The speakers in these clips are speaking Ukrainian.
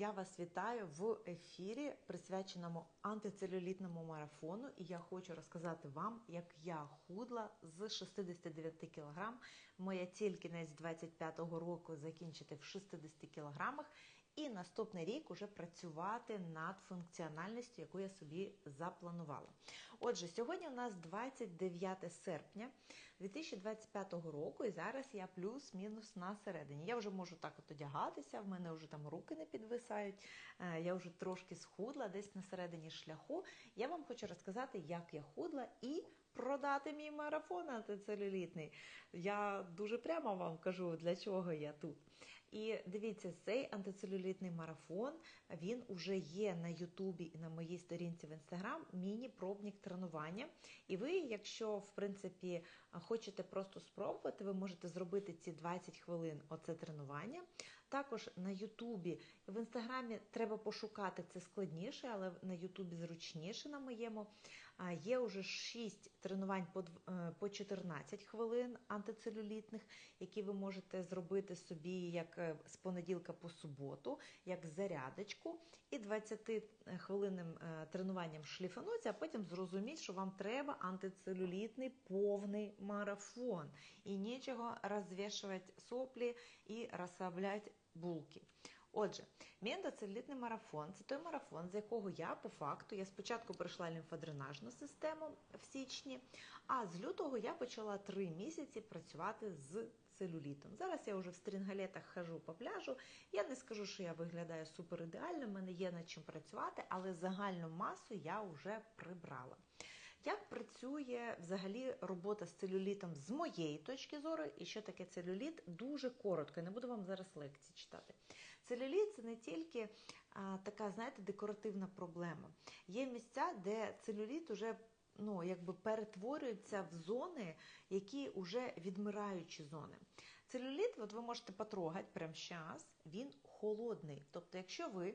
Я вас вітаю в ефірі, присвяченому антицелюлітному марафону. І я хочу розказати вам, як я худла з 69 кг. Моя ціль кінець 25-го року закінчити в 60 кг. І наступний рік уже працювати над функціональністю, яку я собі запланувала. Отже, сьогодні у нас 29 серпня 2025 року, і зараз я плюс-мінус на середині. Я вже можу так от одягатися, в мене вже там руки не підвисають, е, я вже трошки схудла десь на середині шляху. Я вам хочу розказати, як я худла і продати мій марафон антицелюлітний. Я дуже прямо вам кажу, для чого я тут. І дивіться, цей антицелюлітний марафон він уже є на Ютубі і на моїй сторінці в інстаграм. Міні-пробник тренування. І ви, якщо в принципі хочете просто спробувати, ви можете зробити ці 20 хвилин оце тренування. Також на Ютубі в інстаграмі треба пошукати це складніше, але на Ютубі зручніше на моєму. Є вже 6 тренувань по 14 хвилин антицелюлітних, які ви можете зробити собі як е, з понеділка по суботу, як зарядочку, і 20-хвилинним е, тренуванням шліфануться, а потім зрозуміть, що вам треба антицелюлітний повний марафон. І нічого розвішувати соплі і розслабляти булки. Отже, мій антицелюлітний марафон це той марафон, з якого я по факту я спочатку пройшла лімфодренажну систему в січні, а з лютого я почала три місяці працювати з целюлітом. Зараз я вже в стрінгалетах хожу по пляжу. Я не скажу, що я виглядаю супер ідеально, в мене є над чим працювати, але загальну масу я вже прибрала. Як працює взагалі робота з целюлітом з моєї точки зору, і що таке целюліт? Дуже коротко, я не буду вам зараз лекції читати. Целюліт це не тільки а, така, знаєте, декоративна проблема. Є місця, де целюліт уже ну, якби перетворюється в зони, які вже відмираючі зони. Целюліт, от ви можете потрогати прямо зараз, він холодний. Тобто, якщо ви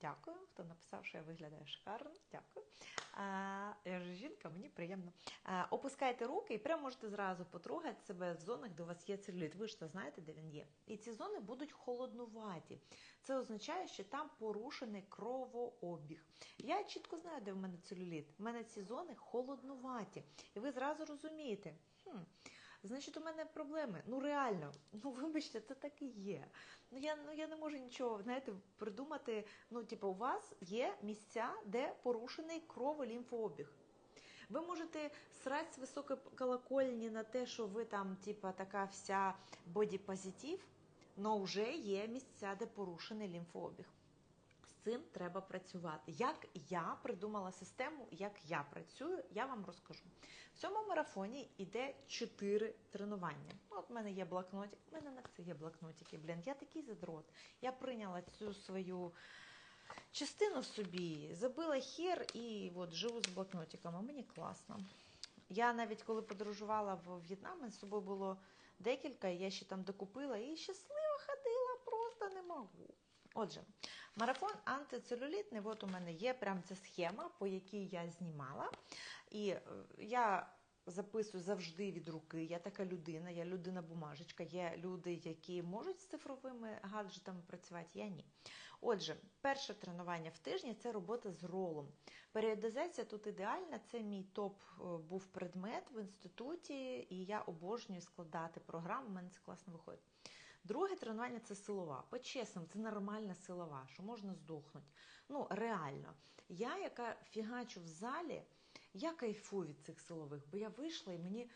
Дякую, хто написав, що я виглядаю шикарно. Дякую. А, Я ж жінка, мені приємно. А, Опускайте руки і прямо можете зразу потрогати себе в зонах, де у вас є целюліт. Ви ж це знаєте, де він є. І ці зони будуть холоднуваті. Це означає, що там порушений кровообіг. Я чітко знаю, де в мене целюліт. У мене ці зони холоднуваті. І ви зразу розумієте. хм, Значить, у мене проблеми. Ну реально, ну вибачте, це так і є. Ну я ну я не можу нічого знаєте, придумати. Ну, типу, у вас є місця, де порушений кроволімфообіг. Ви можете срати з високої колокольні на те, що ви там, типа, така вся бодіпозитив, але вже є місця, де порушений лімфообіг. Цим треба працювати. Як я придумала систему, як я працюю, я вам розкажу. В цьому марафоні йде 4 тренування. Ну, От в мене є блокнотик, в мене на це є блокнотики. Блін, я такий задрот. Я прийняла цю свою частину в собі, забила хер і от живу з блокнотиком, а мені класно. Я навіть коли подорожувала в В'єтнам, з собою було декілька, я ще там докупила і щасливо ходила, просто не можу. Отже, марафон антицелюлітний, от у мене є прям ця схема, по якій я знімала. І е, я записую завжди від руки. Я така людина, я людина-бумажечка, є люди, які можуть з цифровими гаджетами працювати, я ні. Отже, перше тренування в тижні це робота з ролом. Періодизація тут ідеальна, це мій топ е, був предмет в інституті, і я обожнюю складати програму, у мене це класно виходить. Друге тренування це силова. По-чесному, це нормальна силова, що можна здохнути. Ну, реально. Я, яка фігачу в залі, я кайфую від цих силових, бо я вийшла і мені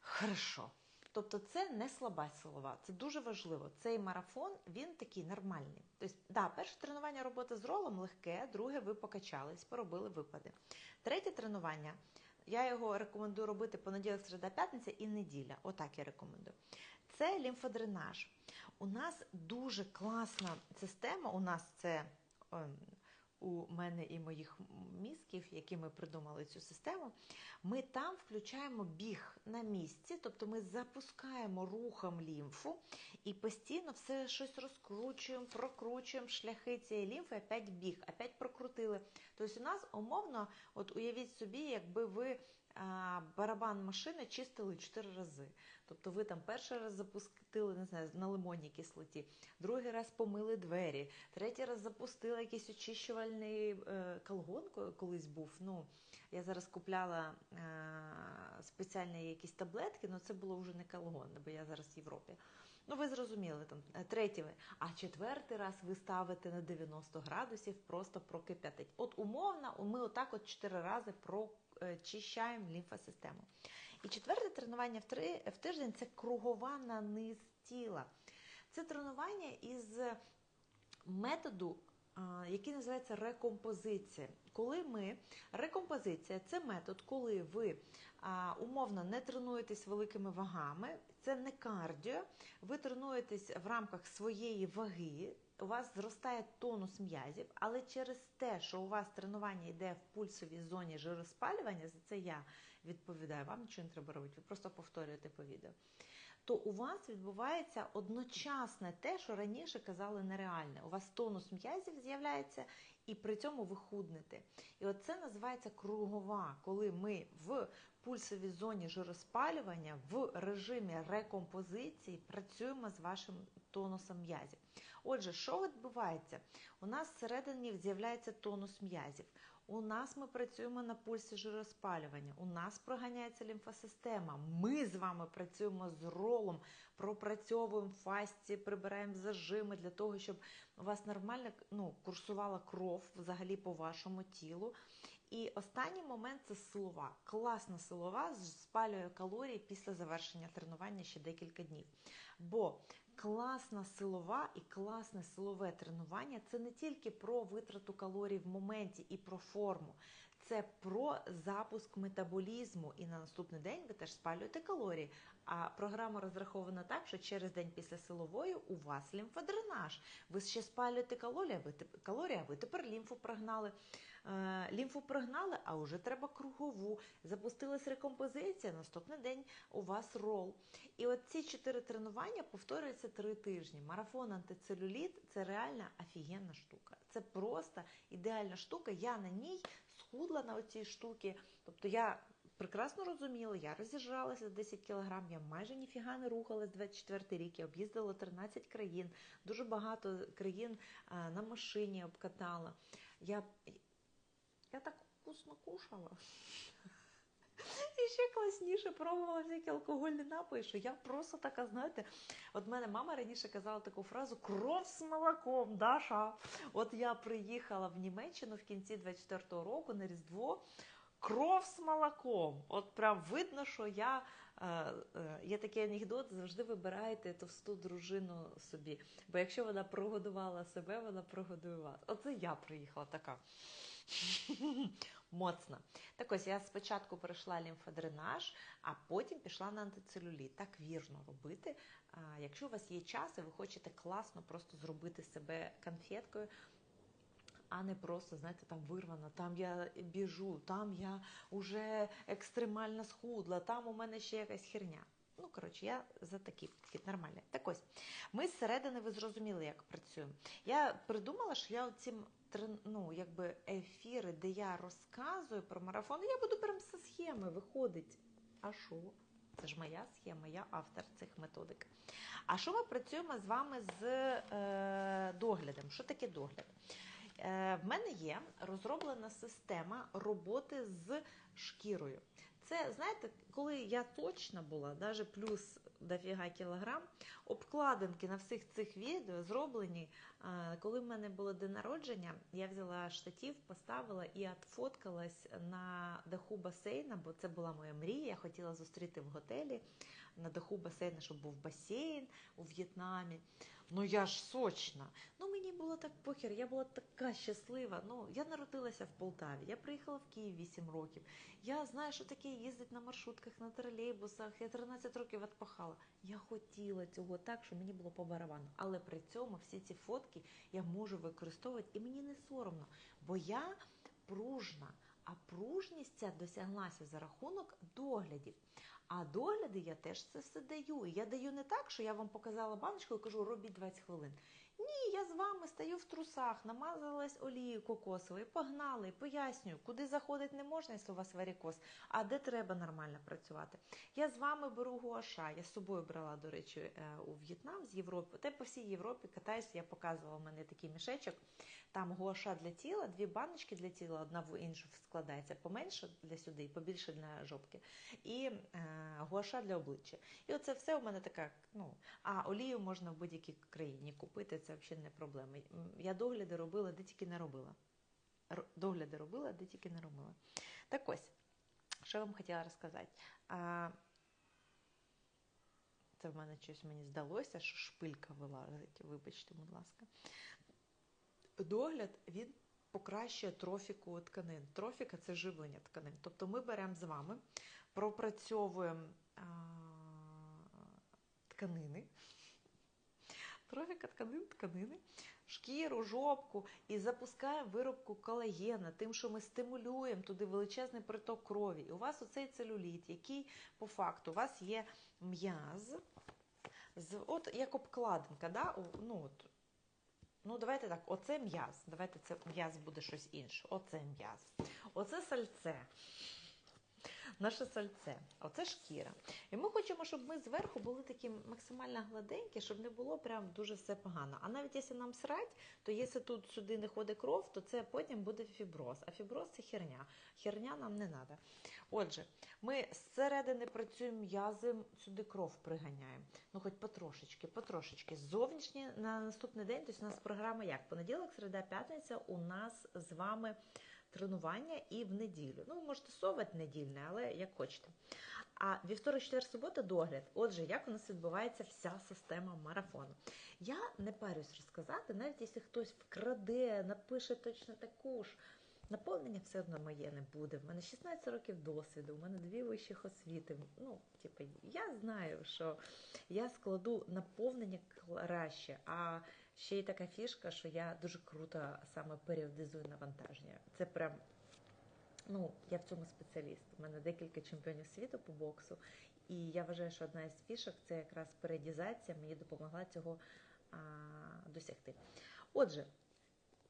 хорошо. Тобто це не слаба силова, це дуже важливо. Цей марафон він такий нормальний. Тобто, да, перше тренування роботи з ролом легке, друге ви покачались, поробили випади. Третє тренування. Я його рекомендую робити понеділок, середа, п'ятниця і неділя. Отак я рекомендую. Це лімфодренаж. У нас дуже класна система. У нас це ем, у мене і моїх мізків, які ми придумали цю систему. Ми там включаємо біг на місці, тобто ми запускаємо рухом лімфу і постійно все щось розкручуємо, прокручуємо шляхи цієї лімфи, опять біг, опять прокрутили. Тобто у нас умовно, от уявіть собі, якби ви барабан машини чистили 4 рази. Тобто ви там перший раз запустили, не знаю, на лимонній кислоті, другий раз помили двері, третій раз запустили якийсь очищувальний е, колгон колись був. Ну, я зараз купляла е, спеціальні якісь таблетки, але це було вже не колгон, бо я зараз в Європі. Ну, ви зрозуміли, там е, третій, а четвертий раз ви ставите на 90 градусів, просто прокип'ятить. От умовно, ми отак от чотири рази прочищаємо лімфосистему. І четверте тренування в, три, в тиждень це кругова на низ тіла. Це тренування із методу, який називається рекомпозиція. Коли ми рекомпозиція це метод, коли ви умовно не тренуєтесь великими вагами, це не кардіо, ви тренуєтесь в рамках своєї ваги. У вас зростає тонус м'язів, але через те, що у вас тренування йде в пульсовій зоні жироспалювання, за це я відповідаю, вам нічого не треба робити, ви просто повторюєте по відео. То у вас відбувається одночасне те, що раніше казали нереальне. У вас тонус м'язів з'являється, і при цьому ви худнете. І от це називається кругова, коли ми в пульсовій зоні жироспалювання в режимі рекомпозиції працюємо з вашим тонусом м'язів. Отже, що відбувається? У нас всередині з'являється тонус м'язів. У нас ми працюємо на пульсі жироспалювання, у нас проганяється лімфосистема. Ми з вами працюємо з ролом, пропрацьовуємо фасті, прибираємо зажими для того, щоб у вас нормально ну, курсувала кров взагалі по вашому тілу. І останній момент це силова. Класна силова спалює калорії після завершення тренування ще декілька днів. Бо класна силова і класне силове тренування це не тільки про витрату калорій в моменті і про форму. Це про запуск метаболізму, і на наступний день ви теж спалюєте калорії. А програма розрахована так, що через день після силової у вас лімфодренаж. Ви ще спалюєте калорії, ви, калорії, а ви тепер лімфу прогнали. Е, лімфу прогнали, а вже треба кругову. Запустилась рекомпозиція, наступний день у вас рол. І от ці чотири тренування повторюються три тижні. Марафон антицелюліт це реальна офігенна штука. Це просто ідеальна штука. Я на ній схудла на оцій штуки. Тобто я прекрасно розуміла, я розіжралася 10 кілограм, я майже ніфіга не рухалась 24 рік, я об'їздила 13 країн, дуже багато країн на машині обкатала. Я, я так вкусно кушала. І ще класніше пробувала всякі алкогольні напої, що я просто така, знаєте, от мене мама раніше казала таку фразу кров з молоком, Даша. От я приїхала в Німеччину в кінці 24-го року на Різдво. Кров з молоком. От прям видно, що я е, е, є такий анекдот, завжди вибирайте товсту дружину собі. Бо якщо вона прогодувала себе, вона прогодує вас. Оце я приїхала така. Моцна. Так ось я спочатку пройшла лімфодренаж, а потім пішла на антицелюліт. Так вірно робити. Якщо у вас є час і ви хочете класно просто зробити себе конфеткою, а не просто, знаєте, там вирвано, там я біжу, там я вже екстремально схудла, там у мене ще якась херня. Ну, коротше, я за такі підхід нормальний. Так ось, ми зсередини ви зрозуміли, як працюємо. Я придумала, що я оці трен- ну, якби ефіри, де я розказую про марафон, я буду прям зі схеми виходить. А що? Це ж моя схема, я автор цих методик. А що ми працюємо з вами з е, доглядом? Що таке догляд? Е, в мене є розроблена система роботи з шкірою. Це, знаєте, коли я точна була, навіть плюс дофіга кілограм, обкладинки на всіх цих відео зроблені. Коли в мене було день народження, я взяла штатів, поставила і отфоткалась на даху басейна, бо це була моя мрія. Я хотіла зустріти в готелі на даху басейна, щоб був басейн у В'єтнамі. Ну я ж сочна. Ну мені було так похер, я була така щаслива. Ну я народилася в Полтаві. Я приїхала в Київ 8 років. Я знаю, що таке їздить на маршрутках, на тролейбусах. Я 13 років відпахала. Я хотіла цього так, що мені було по барабану. Але при цьому всі ці фотки я можу використовувати, і мені не соромно, бо я пружна. А пружність ця досяглася за рахунок доглядів. А догляди я теж це все даю. Я даю не так, що я вам показала баночку і кажу, робіть 20 хвилин. Ні, я з вами стою в трусах, намазалась олією кокосовою, погнали, пояснюю, куди заходити не можна, якщо у вас варікоз, а де треба нормально працювати. Я з вами беру гуаша. Я з собою брала, до речі, е, у В'єтнам з Європи. Та по всій Європі катаюся, я показувала в мене такий мішечок. Там гуаша для тіла, дві баночки для тіла, одна в іншу складається поменше для сюди, і побільше для жопки. І е, гуаша для обличчя. І оце все у мене така. Ну а олію можна в будь-якій країні купити. Це взагалі не проблема. Я догляди робила, де тільки не робила. Догляди робила, де тільки не робила. Так ось, що я вам хотіла розказати. А, це в мене щось мені здалося, що шпилька вилазить. Вибачте, будь ласка. Догляд він покращує трофіку тканин. Трофіка це живлення тканин. Тобто ми беремо з вами, пропрацьовуємо а, тканини. Трофіка тканин, тканини, шкіру, жопку і запускаємо виробку колагена, тим, що ми стимулюємо туди величезний приток крові. І у вас оцей целюліт, який по факту у вас є м'яз, от як обкладинка, да? ну, от, ну давайте так, оце м'яз. Давайте це м'яз буде щось інше. Оце м'яз. Оце сальце. Наше сальце, оце шкіра. І ми хочемо, щоб ми зверху були такі максимально гладенькі, щоб не було прям дуже все погано. А навіть якщо нам срать, то якщо тут сюди не ходить кров, то це потім буде фіброз. А фіброз це херня. Херня нам не треба. Отже, ми зсередини працюємо м'язом, сюди кров приганяємо. Ну, хоч потрошечки, потрошечки. Зовнішні на наступний день, тобто у нас програма як? Понеділок, середа, п'ятниця у нас з вами тренування і в неділю. Ну, можете совати недільне, але як хочете. А вівторок, четвер, субота догляд. Отже, як у нас відбувається вся система марафону. Я не парюсь розказати, навіть якщо хтось вкраде, напише точно таку ж. Наповнення все одно моє не буде. В мене 16 років досвіду, у мене дві вищих освіти. Ну, типу, я знаю, що я складу наповнення краще. А ще й така фішка, що я дуже круто саме періодизую навантаження. Це прям. Ну, я в цьому спеціаліст. У мене декілька чемпіонів світу по боксу, і я вважаю, що одна із фішок це якраз періодізація мені допомогла цього а, досягти. Отже,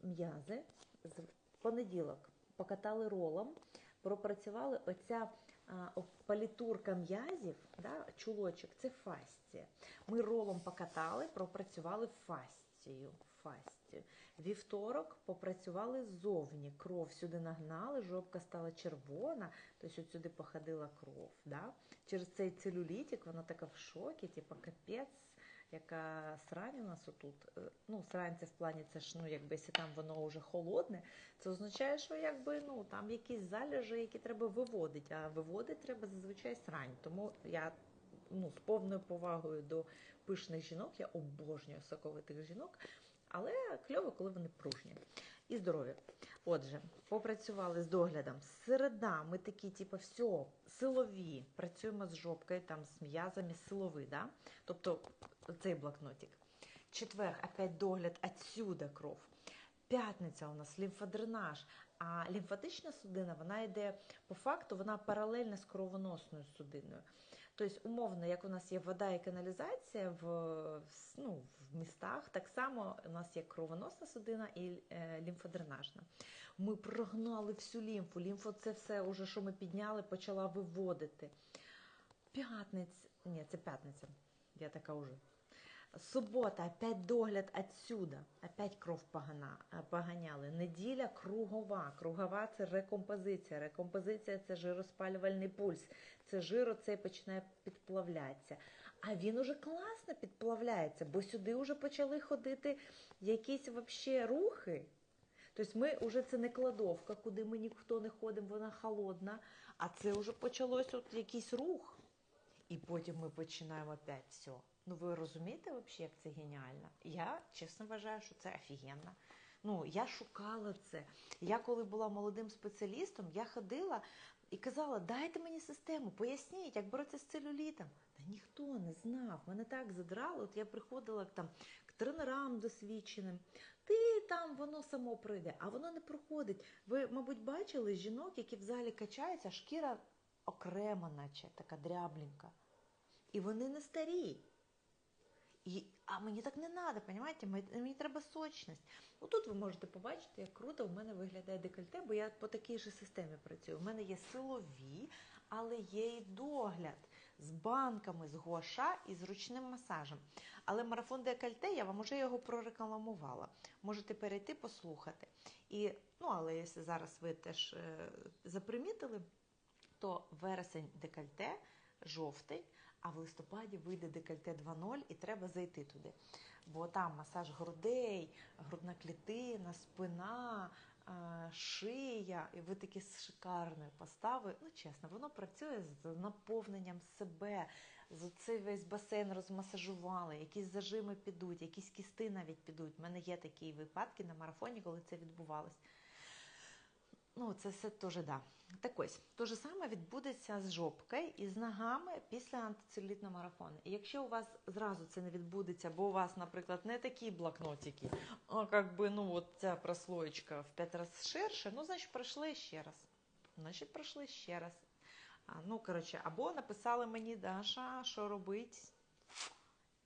м'язи з понеділок покатали ролом, пропрацювали оця а, палітурка м'язів, да, чулочок, це фасція. Ми ролом покатали, пропрацювали фасцію. Фасцію. Вівторок попрацювали ззовні, кров сюди нагнали, жопка стала червона, тобто сюди походила кров. Да? Через цей целюлітик вона така в шокі, типу капець, яка срань у нас отут. Е, Ну, срань це в плані, це ж ну, якби якщо там воно вже холодне, це означає, що якби ну там якісь залежі, які треба виводити, а виводити треба зазвичай срань. Тому я ну, з повною повагою до пишних жінок, я обожнюю соковитих жінок, але кльово, коли вони пружні і здорові. Отже, попрацювали з доглядом. Середа, ми такі, типу, все, силові, працюємо з жопкою, там з м'язами силовий, да? тобто цей блокнотик. Четвер, опять догляд, отсюда кров. П'ятниця у нас лімфодренаж. А лімфатична судина, вона йде по факту, вона паралельна з кровоносною судиною. Тобто, умовно, як у нас є вода і каналізація в, ну, в містах, так само у нас є кровоносна судина і е, лімфодренажна. Ми прогнали всю лімфу. Лімфо це все, уже, що ми підняли, почала виводити. П'ятниця, ні, це п'ятниця. Я така уже. Субота, опять догляд отсюда, опять кров погана, поганяли. Неділя кругова. Кругова це рекомпозиція. Рекомпозиція це жироспалювальний пульс. Це жир оцей починає підплавлятися. А він уже класно підплавляється, бо сюди вже почали ходити якісь вообще рухи. Тобто ми вже це не кладовка, куди ми ніхто не ходимо, вона холодна, а це вже почалось от якийсь рух. І потім ми починаємо опять все. Ну ви розумієте взагалі, як це геніально? Я чесно вважаю, що це офігенно. Ну, я шукала це. Я коли була молодим спеціалістом, я ходила і казала, дайте мені систему, поясніть, як боротися з целюлітом. Та ніхто не знав. Мене так задрало. От я приходила там к тренерам досвідченим. Ти там воно само пройде, а воно не проходить. Ви, мабуть, бачили жінок, які в залі качаються, шкіра окрема, наче така дрябленька. І вони не старі. І, А мені так не треба, розумієте? Мені треба сочність. Отут ви можете побачити, як круто в мене виглядає декольте, бо я по такій же системі працюю. У мене є силові, але є і догляд з банками, з гуаша і з ручним масажем. Але марафон декольте, я вам вже його прорекламувала. Можете перейти, послухати. І, ну, але якщо зараз ви теж е, запримітили, то вересень декольте жовтий, а в листопаді вийде декольте 2.0 і треба зайти туди. Бо там масаж грудей, грудна клітина, спина, е, шия, і ви такі з шикарною постави. Ну, чесно, воно працює з наповненням себе. З цей весь басейн розмасажували, якісь зажими підуть, якісь кісти навіть підуть. У мене є такі випадки на марафоні, коли це відбувалось. Ну, це все теж да. Так ось, то же саме відбудеться з жопкою і з ногами після антицелюлітного марафону. І якщо у вас зразу це не відбудеться, бо у вас, наприклад, не такі блокнотики, а як би, ну, от ця прослоєчка в п'ять разів ширше, ну, значить, пройшли ще раз. Значить, пройшли ще раз. А, ну, коротше, або написали мені, Даша, що робити,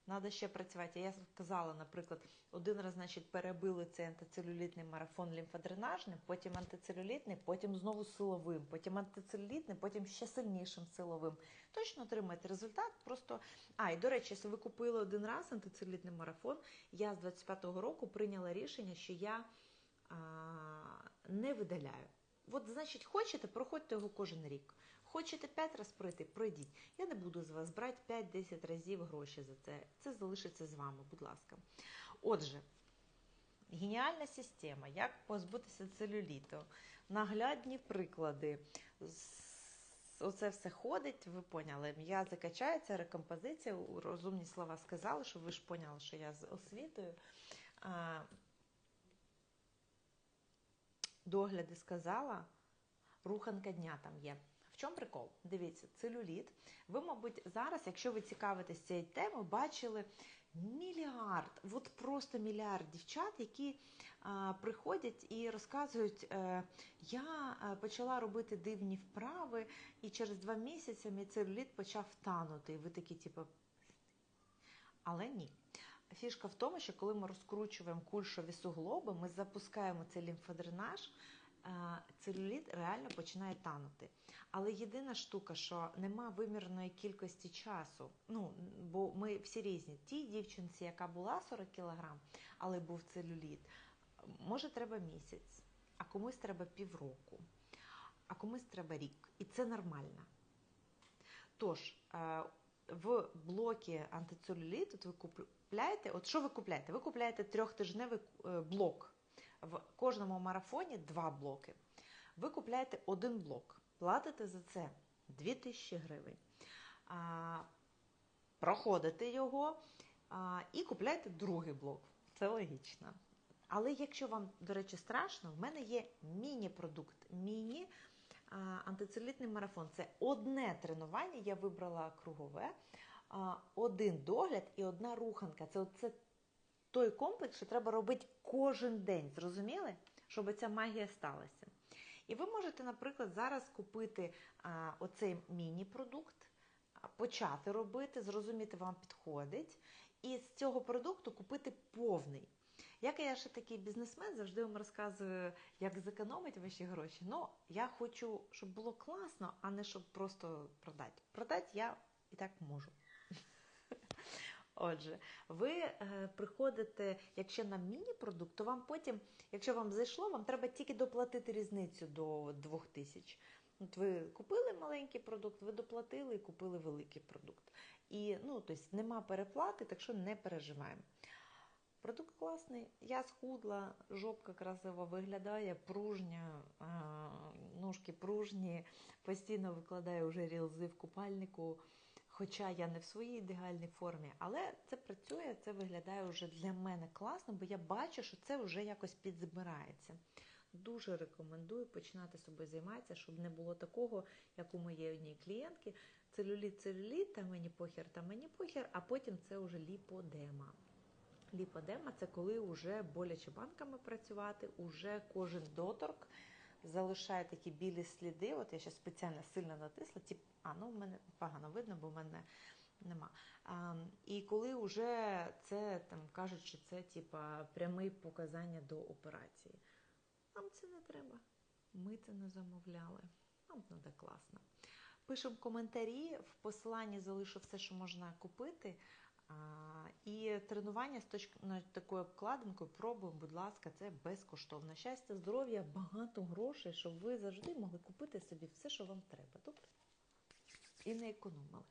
Надо ще працювати. Я сказала, наприклад, один раз, значить, перебили цей антицелюлітний марафон лімфодренажним, потім антицелюлітний, потім знову силовим, потім антицелюлітний, потім ще сильнішим силовим. Точно отримаєте результат. Просто а і до речі, якщо ви купили один раз антицелюлітний марафон, я з 25-го року прийняла рішення, що я а, не видаляю. От, значить, хочете, проходьте його кожен рік. Хочете 5 разів пройти, пройдіть. Я не буду з вас брати 5-10 разів гроші за це. Це залишиться з вами, будь ласка. Отже, геніальна система, як позбутися целюліту. Наглядні приклади. Оце все ходить, ви поняли. М'язи качаються, рекомпозиція, розумні слова сказали, щоб ви ж поняли, що я з освітою. Догляди сказала, руханка дня там є. В чому прикол? Дивіться, целюліт. Ви, мабуть, зараз, якщо ви цікавитесь цією темою, бачили мільярд, от просто мільярд дівчат, які а, приходять і розказують, е, я е, почала робити дивні вправи, і через два місяці мій целюліт почав танути. І ви такі, типу, але ні. Фішка в тому, що коли ми розкручуємо кульшові суглоби, ми запускаємо цей лімфодренаж, целюліт реально починає танути. Але єдина штука, що нема вимірної кількості часу. Ну, бо ми всі різні. Тій дівчинці, яка була 40 кг, але був целюліт, може треба місяць, а комусь треба півроку, а комусь треба рік. І це нормально. Тож, в блокі антицелюліту ви купляєте, от що ви купляєте? Ви купляєте трьохтижневий е, блок. В кожному марафоні два блоки. Ви купляєте один блок, платите за це 2000 гривень, а, проходите його і купляєте другий блок. Це логічно. Але якщо вам, до речі, страшно, в мене є міні-продукт, міні антицелітний марафон. Це одне тренування, я вибрала кругове, один догляд і одна руханка. Це оце той комплекс, що треба робити кожен день. Зрозуміли? Щоб ця магія сталася. І ви можете, наприклад, зараз купити а, оцей міні-продукт, почати робити, зрозуміти, вам підходить, і з цього продукту купити повний. Як я ще такий бізнесмен, завжди вам розказую, як зекономити ваші гроші. Ну, я хочу, щоб було класно, а не щоб просто продати. Продати я і так можу. Отже, ви е, приходите, якщо на міні-продукт, то вам потім, якщо вам зайшло, вам треба тільки доплатити різницю до 2000. От ви купили маленький продукт, ви доплатили і купили великий продукт. І ну, тобто нема переплати, так що не переживаємо. Продукт класний, я схудла, жопка красиво виглядає, пружня, ножки пружні, постійно викладаю вже рілзи в купальнику. Хоча я не в своїй ідеальній формі, але це працює, це виглядає вже для мене класно, бо я бачу, що це вже якось підзбирається. Дуже рекомендую починати собою займатися, щоб не було такого, як у моєї одній клієнтки. Целюліт, целюліт, та мені похер, та мені похер, а потім це вже ліподема. Ліподема це коли вже боляче банками працювати, уже кожен доторк залишає такі білі сліди. От я ще спеціально сильно натисла. Тип, а ну в мене погано видно, бо в мене Нема. А, і коли вже це там кажуть, що це типа прямі показання до операції. Нам це не треба. Ми це не замовляли. Нам треба класно. Пишемо коментарі, в посиланні залишу все, що можна купити. І тренування з точки такою обкладинкою пробуємо, будь ласка, це безкоштовно. Щастя, здоров'я, багато грошей, щоб ви завжди могли купити собі все, що вам треба. Добре? І не економили.